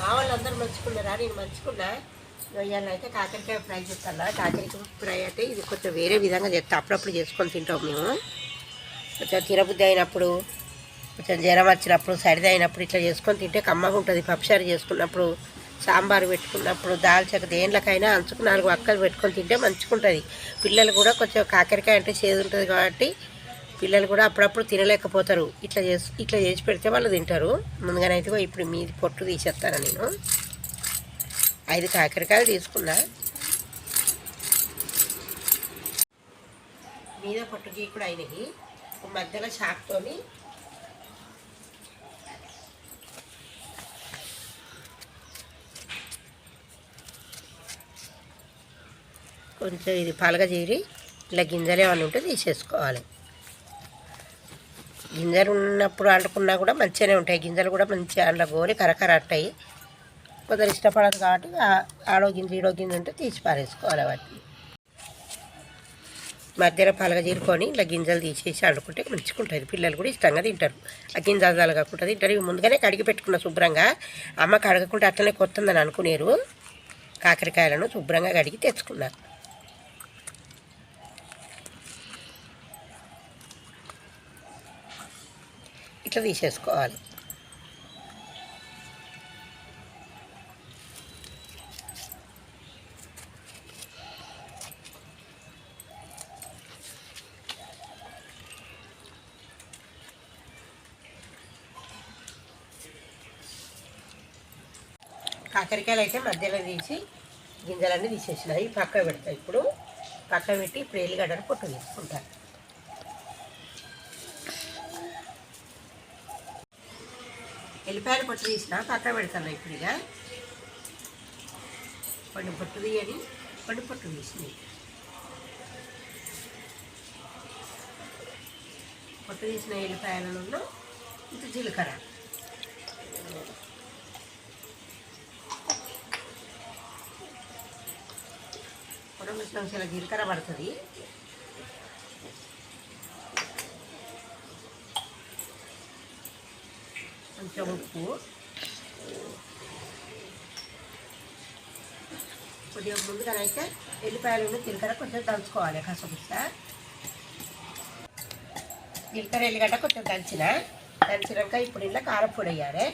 మా వాళ్ళు మంచుకున్నారా నేను మంచుకున్నా అయితే కాకరకాయ ఫ్రై చేస్తాను. కాకరకాయ ఫ్రై అంటే ఇది కొంచెం వేరే విధంగా చేస్తాం. అప్పుడప్పుడు చేసుకొని తింటాం మేము. కొంచెం తినబుద్ధి అయినప్పుడు కొంచెం జ్వరం వచ్చినప్పుడు సరిది అయినప్పుడు ఇట్లా చేసుకొని తింటే కమ్మగా ఉంటుంది. పప్పుసారి చేసుకున్నప్పుడు సాంబార్ పెట్టుకున్నప్పుడు దాల్చక దేంట్లకైనా అంచుకు నాలుగు అక్కలు పెట్టుకొని తింటే మంచుకుంటుంది పిల్లలు కూడా కొంచెం కాకరకాయ అంటే చేదు ఉంటుంది కాబట్టి పిల్లలు కూడా అప్పుడప్పుడు తినలేకపోతారు. ఇట్లా చేసి ఇట్లా చేసి పెడితే వాళ్ళు తింటారు. ముందుగానైతే ఇప్పుడు మీది పొట్టు తీసేస్తాను నేను. ఐదు కాకరకాయలు తీసుకున్నా. మీద పొట్టు గీకుడు అయినవి మధ్యలో షాక్తోని కొంచెం ఇది పలగజీరి ఇలా గింజలు ఏమైనా ఉంటే తీసేసుకోవాలి. గింజలు ఉన్నప్పుడు అంటుకున్నా కూడా మంచిగానే ఉంటాయి. గింజలు కూడా మంచిగా అందులో గోలి కరకర అట్టాయి కొందరు ఇష్టపడదు కాబట్టి ఆడో గింజ ఈడో గింజ ఉంటే తీసి పారేసుకోవాలి వాటిని. మధ్యలో పలగజీరుకొని ఇలా గింజలు తీసేసి వండుకుంటే మంచుకుంటుంది పిల్లలు కూడా ఇష్టంగా తింటారు. ఆ గింజలు కాకుండా తింటారు. ఇవి ముందుగానే కడిగి పెట్టుకున్న శుభ్రంగా అమ్మ కడగకుండా అట్లనే కొత్తందని అనుకునేరు. కాకరకాయలను శుభ్రంగా కడిగి తెచ్చుకున్నారు. ఇట్లా తీసేసుకోవాలి. కాకరకాయలు అయితే మధ్యలో తీసి గింజలన్నీ తీసేసినాయి పక్క పెడతాయి ఇప్పుడు పక్క పెట్టి ఇప్పుడు ఎల్లిగడ్డను పొట్టు తీసుకుంటాను ఎల్లిపాయలు పొట్టు తీసిన పక్క పెడతాను ఇప్పుడు ఇక. పండు పొట్టు తీయని పండు పొట్టు తీసినాయి పొట్టు తీసిన ఎల్లిపాయలను ఇంత జీలకర్ర. పొట్టు తీసిన చాలా జీలకర్ర పడుతుంది. కొంచెం ఉప్పు. కొద్దిగా ముందుగానైతే ఎల్లిపాయలు జీలకర్ర కొంచెం దంచుకోవాలి కసపుస్త జీలకర్ర ఎల్లిగడ్డ కొంచెం దంచిన. దంచినాక ఇప్పుడు ఇలా కారపొడి వేయాలి.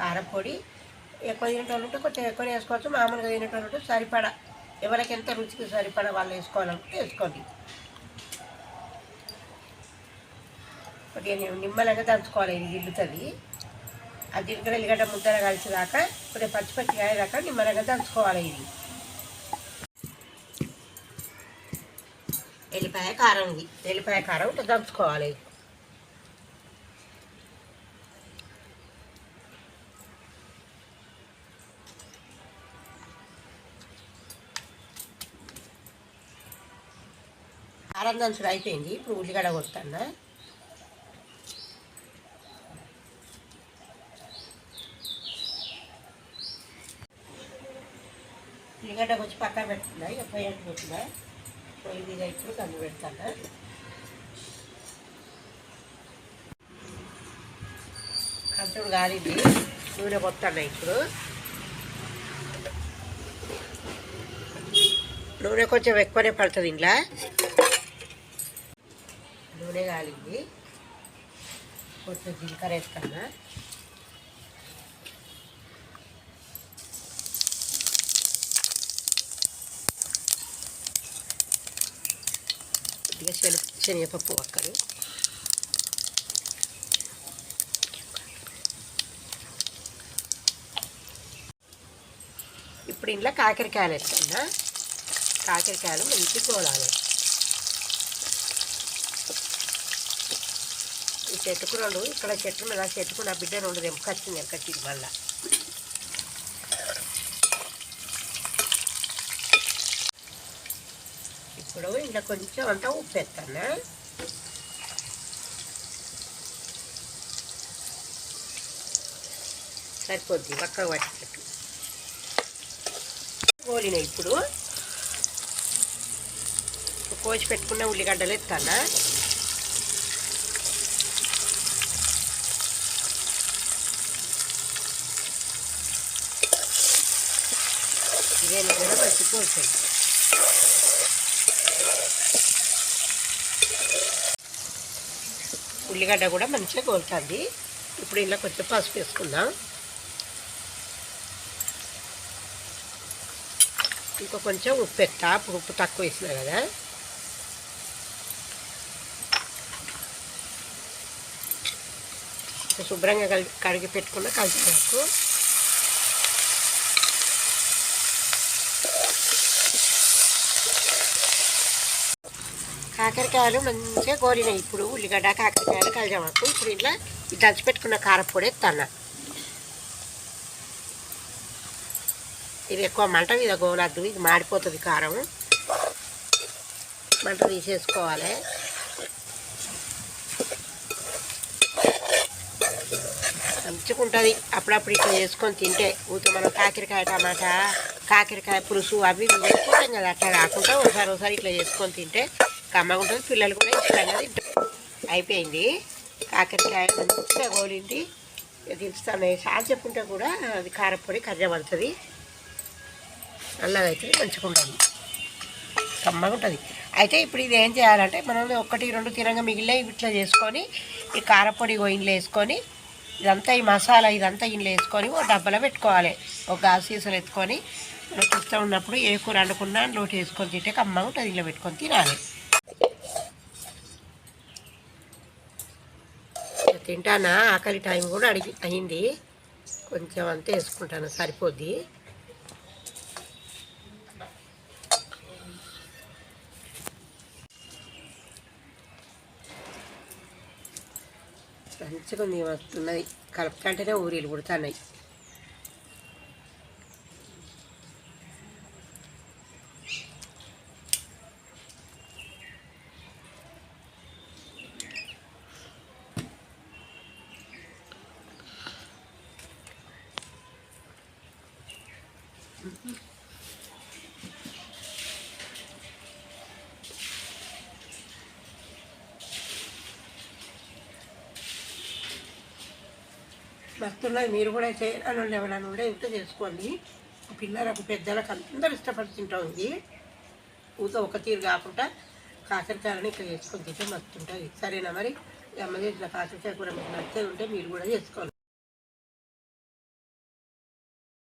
కారపొడి ఎక్కువ తినేటోళ్ళు ఉంటే కొంచెం ఎక్కువ వేసుకోవచ్చు. మామూలుగా తినేటోళ్ళు ఉంటే సరిపడా. ఎవరికి ఎంత రుచికి సరిపడా వాళ్ళు వేసుకోవాలంటే వేసుకోండి. కొద్దిగా నిమ్మలంగా దంచుకోవాలి ఇది గిల్లుతుంది. ఆ జీలకర్ర ఎల్లిగడ్డ ముద్దర కలిసేదాకా కొద్దిగా పచ్చి కాయదాకా నిమ్మలంగా దంచుకోవాలి ఇది. ఎల్లిపాయ కారం ఇది. ఎల్లిపాయ కారం దంచుకోవాలి. కారం దంచుడు అయిపోయింది. ఇప్పుడు ఉల్లిగడ్డ కొడతాను? ఉల్లిగడ్డ వచ్చి పక్కన పెడుతుందా ఇక పొయ్యి పెట్టుకున్నా పొయ్యి మీద ఇప్పుడు కన్ను పెడతాను? కంచుడు కాలింది. నూనె కొత్తాను ఇప్పుడు? నూనె కొంచెం ఎక్కువనే పడుతుంది ఇంట్లో. బాగానే కాలింది కొంచెం జీలకర్ర వేస్తాను కొద్దిగా శనగ శనగపప్పు ఒక్కరు. ఇప్పుడు ఇంట్లో కాకరకాయలు వేసుకున్నా. కాకరకాయలు మంచి కోలాలి. చెట్టుకు రెండు ఇక్కడ చెట్టు మీద చెట్టుకున్న చెట్టుకు నా బిడ్డ రెండు దెంపకొచ్చింది ఎక్కచ్చింది మళ్ళా. ఇప్పుడు ఇలా కొంచెం అంతా ఉప్పు వేస్తాను? సరిపోద్ది పక్కకు పట్టేటట్టు. గోలిన ఇప్పుడు. కోసి పెట్టుకున్న ఉల్లిగడ్డలు ఎత్తానా కోల్తుంది ఉల్లిగడ్డ కూడా మంచిగా కోలుతుంది ఇప్పుడు ఇలా కొంచెం పసుపు వేసుకుందాం. ఇంకా కొంచెం ఉప్పు ఎత్తా అప్పుడు ఉప్పు తక్కువ వేసినా కదా. శుభ్రంగా కలిగి కడిగి పెట్టుకున్న నాకు కాకరకాయలు మంచిగా గోరినాయి. ఇప్పుడు ఉల్లిగడ్డ కాకరకాయలు కలిసామాకు ఇప్పుడు ఇట్లా ఈ దంచి పెట్టుకున్న కారపొడి ఎత్తాను ఇది ఎక్కువ మంట మీద గోలద్దు ఇది మాడిపోతుంది కారం. మంట తీసేసుకోవాలి. మంచిగా ఉంటుంది అప్పుడప్పుడు ఇట్లా చేసుకొని తింటే ఊతో మనం కాకరకాయ టమాటా కాకరకాయ పులుసు అవి ఇవి కదా అట్లా కాకుండా ఒకసారి ఒకసారి ఇట్లా చేసుకొని తింటే కమ్మగా ఉంటుంది. పిల్లలు కూడా ఇష్టంగా తింటారు. అయిపోయింది. కాకరకాయ మంచిగా గోలింది. దించుతాను. సార్ చెప్పుకుంటే కూడా అది కారపొడి కర్ర పడుతుంది నల్లగా అయితే మంచిగా ఉంటుంది కమ్మగా ఉంటుంది. అయితే ఇప్పుడు ఇది ఏం చేయాలంటే మనం ఒకటి రెండు తినంగా మిగిలిన ఇట్లా చేసుకొని ఈ కారపొడి ఇంట్లో వేసుకొని ఇదంతా ఈ మసాలా ఇదంతా ఇంట్లో వేసుకొని ఒక డబ్బాలో పెట్టుకోవాలి. ఒక గాజు సీసాలు ఎత్తుకొని. మనకి ఇష్టం ఉన్నప్పుడు ఏ కూర వండుకున్నా లోటు వేసుకొని తింటే కమ్మగా ఉంటుంది. ఇంట్లో పెట్టుకొని తినాలి. తింటానా? ఆకలి టైం కూడా అడిగి అయింది. కొంచెం అంతా వేసుకుంటాను సరిపోద్ది. మంచిగా ఉంది వస్తున్నది కలుపుతుంటేనే ఊరిలు పుడుతున్నాయి. మస్తున్నాయి మీరు కూడా చేయాలని ఎవరైనా ఉండే ఇంత చేసుకోండి. పిల్లలకు పెద్దలకు అందరూ ఇష్టపడి తింటాం ఇది. ఊత ఒక తీరు కాకుండా కాకరకాయలని ఇక్కడ చేసుకొని తింటే మస్తుంటుంది. సరేనా మరి? అమ్మ చేసిన కాకరకాయ కూర మీకు నచ్చే ఉంటే మీరు కూడా చేసుకోవాలి